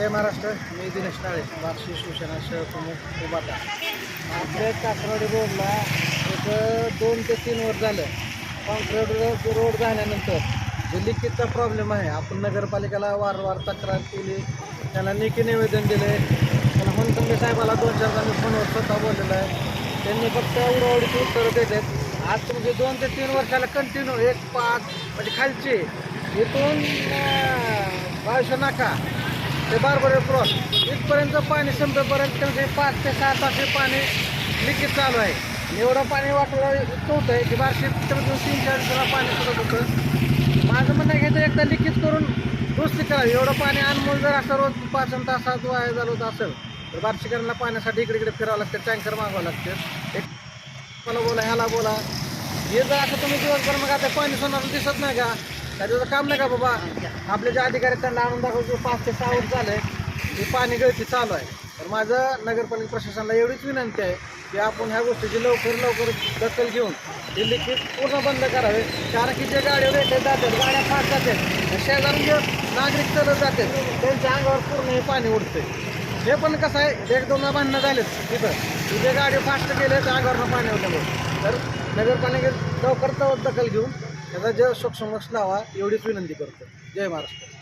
जय महाराष्ट्र मी दिनेश नाळे बार्शी शिवसेना प्रमुख उभाटा. आपल्या कासरवाडी रोडला एक दोन ते तीन वर्ष झालं. कॉन्क्रीट रोड रोड झाल्यानंतर जे लिकेजचा प्रॉब्लेम आहे आपण नगरपालिकेला वारंवार तक्रार केली. त्याला निकी निवेदन दिले. त्याला मनसंगे साहेबाला दोन चार मी फोनवर स्वतः बोललेलं आहे. त्यांनी फक्त उडवडीची उत्तरं देतात आज तुमचे दोन ते तीन वर्षाला कंटिन्यू एक पाच म्हणजे खालचे. इथून बावीसशे नाका. ते बारबरे क्रॉस इथपर्यंत पाणी संपेपर्यंत त्यांचे पाच ते सहा तास पाणी लिकेज चालू आहे. एवढं पाणी वाटलं इतकं होतं आहे की बारशे तर तीन चार दिवसाला पाणी सुटत होतं. माझं म्हणणं घेतं एकदा लिकेज करून दुरुस्ती करावी. एवढं पाणी अनमोल जर असं रोज पाच तासात वाया झालं होतं असेल तर बार्शीकरांना पाण्यासाठी इकडे इकडे फिरावं लागतं टँकर मागवावं लागतं. एक मला बोला ह्याला बोला. हे जर असं तुम्ही दिवसभर मग आता पाणी सोनार दिसत नाही का? त्याचं काम नाही का बाबा? आपले जे अधिकारी आहेत त्यांना आणून दाखवतो पाच ते सहा वर्ष झाले की पाणी गळती चालू आहे. तर माझं नगरपालिका प्रशासनाला एवढीच विनंती आहे की आपण ह्या गोष्टीची लवकर लवकर दखल घेऊन हे लिखित पूर्ण बंद करावे. कारण की जे गाड्या येते जातात गाड्या फास्ट जातात. शेजारून जे नागरिक चालत जातात त्यांच्या अंगावर पूर्ण हे पाणी उडते हे पण कसं आहे एक दोन भांडणं झालेत तिथं. जे गाडी फास्ट गेले तर अंगावरनं पाणी उडलं तर नगरपालिकेत लवकर दखल घेऊन त्याचा जय अशोक समक्ष लावा एवढीच विनंती करतो. जय महाराष्ट्र.